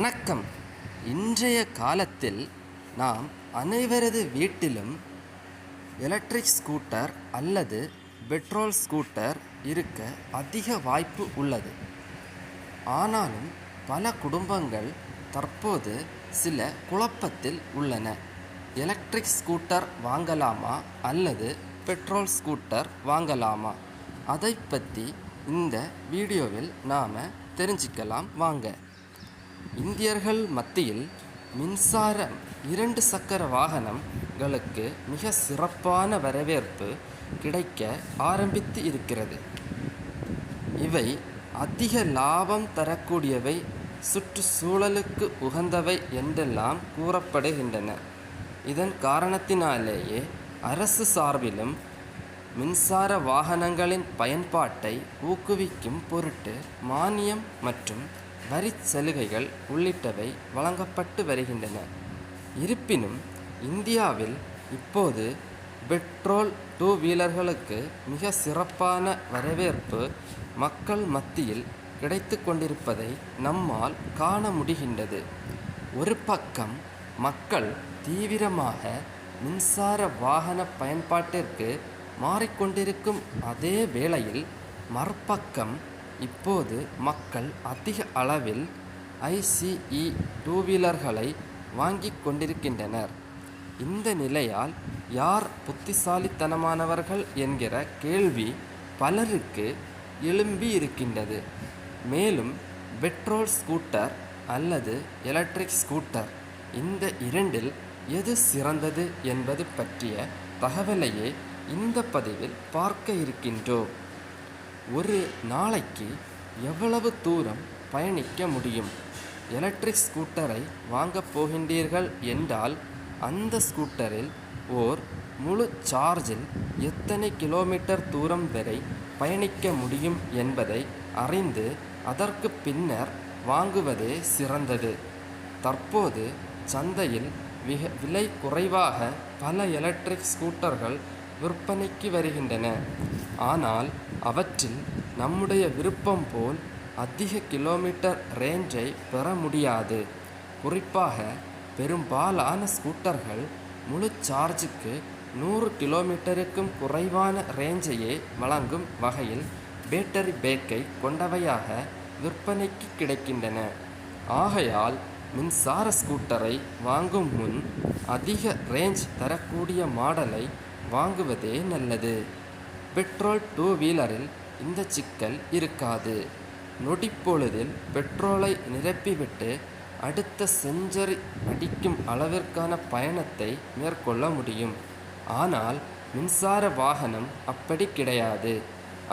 வணக்கம். இன்றைய காலத்தில் நாம் அனைவரது வீட்டிலும் எலக்ட்ரிக் ஸ்கூட்டர் அல்லது பெட்ரோல் ஸ்கூட்டர் இருக்க அதிக வாய்ப்பு உள்ளது. ஆனாலும் பல குடும்பங்கள் தற்போது சில குழப்பத்தில் உள்ளன. எலக்ட்ரிக் ஸ்கூட்டர் வாங்கலாமா அல்லது பெட்ரோல் ஸ்கூட்டர் வாங்கலாமா? அதை பற்றி இந்த வீடியோவில் நாம் தெரிஞ்சுக்கலாம். வாங்க. இந்தியர்கள் மத்தியில் மின்சார இரண்டு சக்கர வாகனங்களுக்கு மிக சிறப்பான வரவேற்பு கிடைக்க ஆரம்பித்து இருக்கிறது. இவை அதிக லாபம் தரக்கூடியவை சுற்றுச்சூழலுக்கு உகந்தவை என்றெல்லாம் கூறப்படுகின்றன. இதன் காரணத்தினாலேயே அரசு சார்பிலும் மின்சார வாகனங்களின் பயன்பாட்டை ஊக்குவிக்கும் பொருட்டு மானியம் மற்றும் வரிச் சலுகைகள் உள்ளிட்டவை வழங்கப்பட்டு வருகின்றன. இருப்பினும் இந்தியாவில் இப்போது பெட்ரோல் டூ வீலர்களுக்கு மிக சிறப்பான வரவேற்பு மக்கள் மத்தியில் கிடைத்து கொண்டிருப்பதை நம்மால் காண முடிகின்றது. ஒரு பக்கம் மக்கள் தீவிரமாக மின்சார வாகன பயன்பாட்டிற்கு மாறிக்கொண்டிருக்கும் அதே வேளையில் மறுபக்கம் இப்போது மக்கள் அதிக அளவில் ஐசிஇ டூ வீலர்களை வாங்கிக் கொண்டிருக்கின்றனர். இந்த நிலையால் யார் புத்திசாலித்தனமானவர்கள் என்கிற கேள்வி பலருக்கு எழும்பி இருக்கின்றது மேலும் பெட்ரோல் ஸ்கூட்டர் அல்லது எலக்ட்ரிக் ஸ்கூட்டர் இந்த இரண்டில் எது சிறந்தது என்பது பற்றிய தகவலையே இந்த பதிவில் பார்க்க இருக்கின்றோம். ஒரு நாளைக்கு எவ்வளவு தூரம் பயணிக்க முடியும்? எலக்ட்ரிக் ஸ்கூட்டரை வாங்கப் போகின்றீர்கள் என்றால் அந்த ஸ்கூட்டரில் ஓர் முழு சார்ஜில் எத்தனை கிலோமீட்டர் தூரம் வரை பயணிக்க முடியும் என்பதை அறிந்து அதற்கு பின்னர் வாங்குவதே சிறந்தது. தற்போது சந்தையில் மிக விலை குறைவாக பல எலக்ட்ரிக் ஸ்கூட்டர்கள் விற்பனைக்கு வருகின்றன. ஆனால் அவற்றில் நம்முடைய விருப்பம் போல் அதிக கிலோமீட்டர் ரேஞ்சை பெற முடியாது. குறிப்பாக பெரும்பாலான ஸ்கூட்டர்கள் முழு சார்ஜுக்கு நூறு கிலோமீட்டருக்கும் குறைவான ரேஞ்சையே வழங்கும் வகையில் பேட்டரி பேக்கை கொண்டவையாக விற்பனைக்கு கிடைக்கின்றன. ஆகையால் மின்சார ஸ்கூட்டரை வாங்கும் முன் அதிக ரேஞ்ச் தரக்கூடிய மாடலை வாங்குவதே நல்லது. பெட்ரோல் டூ வீலரில் இந்த சிக்கல் இருக்காது. நொடிப்பொழுதில் பெட்ரோலை நிரப்பிவிட்டு அடுத்த செஞ்சரி அடிக்கும் அளவிற்கான பயணத்தை மேற்கொள்ள முடியும். ஆனால் மின்சார வாகனம் அப்படி கிடையாது.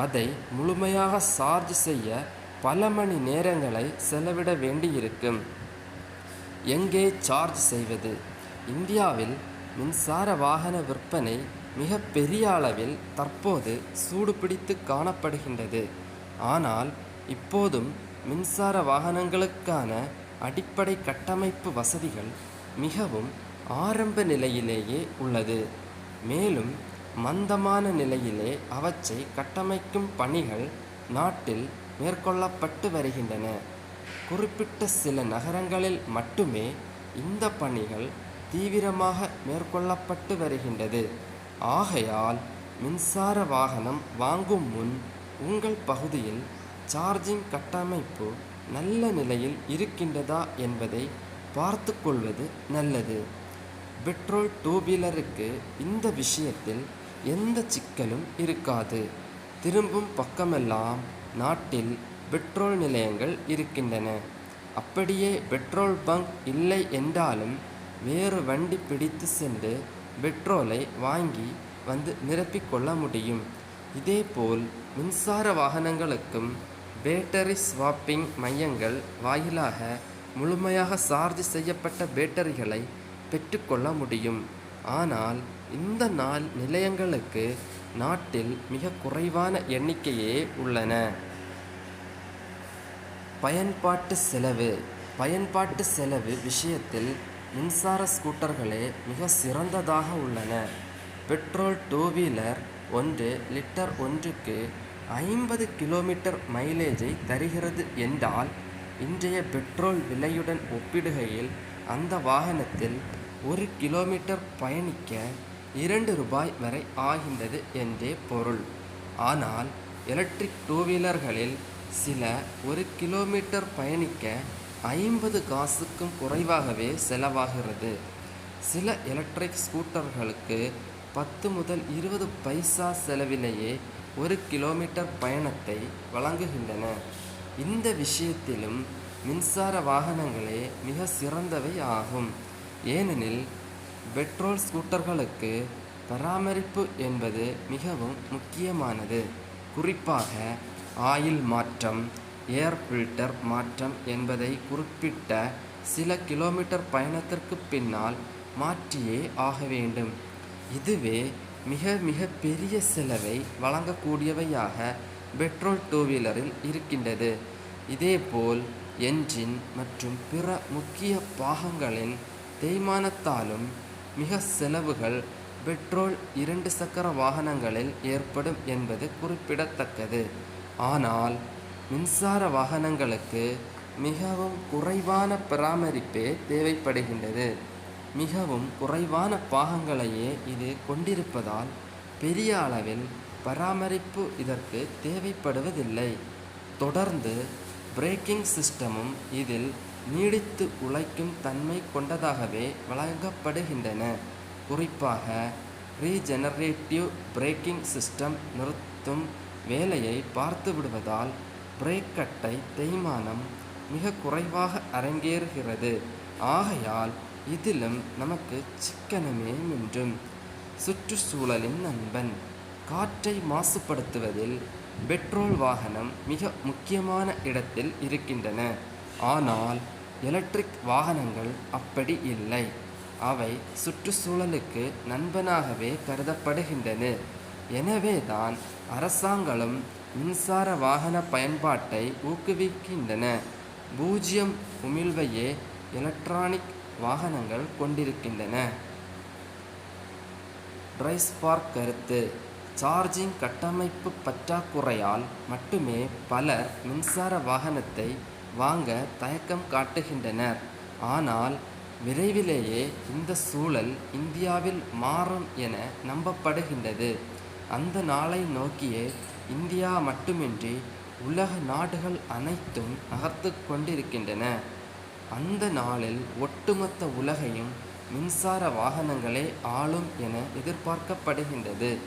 அதை முழுமையாக சார்ஜ் செய்ய பல மணி நேரங்களை செலவிட வேண்டியிருக்கும். எங்கே சார்ஜ் செய்வது? இந்தியாவில் மின்சார வாகன விற்பனை மிக பெரிய அளவில் தற்போது சூடுபிடித்து காணப்படுகின்றது. ஆனால் இப்போதும் மின்சார வாகனங்களுக்கான அடிப்படை கட்டமைப்பு வசதிகள் மிகவும் ஆரம்ப நிலையிலேயே உள்ளது. மேலும் மந்தமான நிலையிலே அவற்றை கட்டமைக்கும் பணிகள் நாட்டில் மேற்கொள்ளப்பட்டு வருகின்றன. குறிப்பிட்ட சில நகரங்களில் மட்டுமே இந்த பணிகள் தீவிரமாக மேற்கொள்ளப்பட்டு வருகின்றது. ஆகையால் மின்சார வாகனம் வாங்கும் முன் உங்கள் பகுதியில் சார்ஜிங் கட்டமைப்பு நல்ல நிலையில் இருக்கின்றதா என்பதை பார்த்து கொள்வது நல்லது. பெட்ரோல் டூ வீலருக்கு இந்த விஷயத்தில் எந்த சிக்கலும் இருக்காது. திரும்பும் பக்கமெல்லாம் நாட்டில் பெட்ரோல் நிலையங்கள் இருக்கின்றன. அப்படியே பெட்ரோல் பங்க் இல்லை என்றாலும் வேறு வண்டி பிடித்து சென்று பெட்ரோலை வாங்கி வந்து நிரப்பிக்கொள்ள முடியும். இதேபோல் மின்சார வாகனங்களுக்கும் பேட்டரி ஸ்வாப்பிங் மையங்கள் வாயிலாக முழுமையாக சார்ஜ் செய்யப்பட்ட பேட்டரிகளை பெற்றுக்கொள்ள முடியும். ஆனால் இந்த நாள் நிலையங்களுக்கு நாட்டில் மிக குறைவான எண்ணிக்கையே உள்ளன. பயன்பாட்டு செலவு பயன்பாட்டு செலவு விஷயத்தில் மின்சார ஸ்கூட்டர்களே மிக சிறந்ததாக உள்ளன. பெட்ரோல் டூ வீலர் ஒன்று லிட்டர் ஒன்றுக்கு ஐம்பது கிலோமீட்டர் மைலேஜை தருகிறது என்றால் இன்றைய பெட்ரோல் விலையுடன் ஒப்பிடுகையில் அந்த வாகனத்தில் ஒரு கிலோமீட்டர் பயணிக்க இரண்டு ரூபாய் வரை ஆகின்றது என்றே பொருள். ஆனால் எலக்ட்ரிக் டூ வீலர்களில் சில ஒரு கிலோமீட்டர் பயணிக்க ஐம்பது காசுக்கும் குறைவாகவே செலவாகிறது. சில எலக்ட்ரிக் ஸ்கூட்டர்களுக்கு பத்து முதல் இருபது பைசா செலவிலேயே ஒரு கிலோமீட்டர் பயணத்தை வழங்குகின்றன. இந்த விஷயத்திலும் மின்சார வாகனங்களே மிக சிறந்தவை ஆகும். ஏனெனில் பெட்ரோல் ஸ்கூட்டர்களுக்கு பராமரிப்பு என்பது மிகவும் முக்கியமானது. குறிப்பாக ஆயில் மாற்றம் ஏர் ஃபில்டர் மாற்றம் என்பதை குறிப்பிட்ட சில கிலோமீட்டர் பயணத்திற்கு பின்னால் மாற்றியே ஆக வேண்டும். இதுவே மிக மிக பெரிய செலவை வழங்கக்கூடியவையாக பெட்ரோல் டூ வீலரில் இருக்கின்றது. இதேபோல் என்ஜின் மற்றும் பிற முக்கிய பாகங்களின் தேய்மானத்தாலும் மிக செலவுகள் பெட்ரோல் இரண்டு சக்கர வாகனங்களில் ஏற்படும் என்பது குறிப்பிடத்தக்கது. ஆனால் மின்சார வாகனங்களுக்கு மிகவும் குறைவான பராமரிப்பே தேவைப்படுகின்றது. மிகவும் குறைவான பாகங்களையே இது கொண்டிருப்பதால் பெரிய அளவில் பராமரிப்பு இதற்கு தேவைப்படுவதில்லை. தொடர்ந்து பிரேக்கிங் சிஸ்டமும் இதில் நீடித்து உழைக்கும் தன்மை கொண்டதாகவே வழங்கப்படுகின்றன. குறிப்பாக ரீஜெனரேட்டிவ் பிரேக்கிங் சிஸ்டம் நிறுத்தும் வேலையை பார்த்து விடுவதால் பிரேக்கட்டை தேய்மானம் மிக குறைவாக அரங்கேறுகிறது. ஆகையால் இதிலும் நமக்கு சிக்கனமே மின்றும். சுற்றுச்சூழலின் நண்பன். காற்றை மாசுபடுத்துவதில் பெட்ரோல் வாகனம் மிக முக்கியமான இடத்தில் இருக்கின்றன. ஆனால் எலக்ட்ரிக் வாகனங்கள் அப்படி இல்லை. அவை சுற்றுச்சூழலுக்கு நண்பனாகவே கருதப்படுகின்றன. எனவேதான் அரசாங்களும் மின்சார வாகன பயன்பாட்டை ஊக்குவிக்கின்றன. பூஜ்ஜியம் உமிழ்வையே எலக்ட்ரானிக் வாகனங்கள் கொண்டிருக்கின்றன. ட்ரைஸ்பார்க் கருத்து. சார்ஜிங் கட்டமைப்பு பற்றாக்குறையால் மட்டுமே பலர் மின்சார வாகனத்தை வாங்க தயக்கம் காட்டுகின்றனர். ஆனால் விரைவிலேயே இந்த சூழல் இந்தியாவில் மாறும் என நம்பப்படுகின்றது. அந்த நாளை நோக்கியே இந்தியா மட்டுமின்றி உலக நாடுகள் அனைத்தும் நகர்த்து கொண்டிருக்கின்றன. அந்த நாளில் ஒட்டுமொத்த உலகையும் மின்சார வாகனங்களே ஆளும் என எதிர்பார்க்கப்படுகின்றது.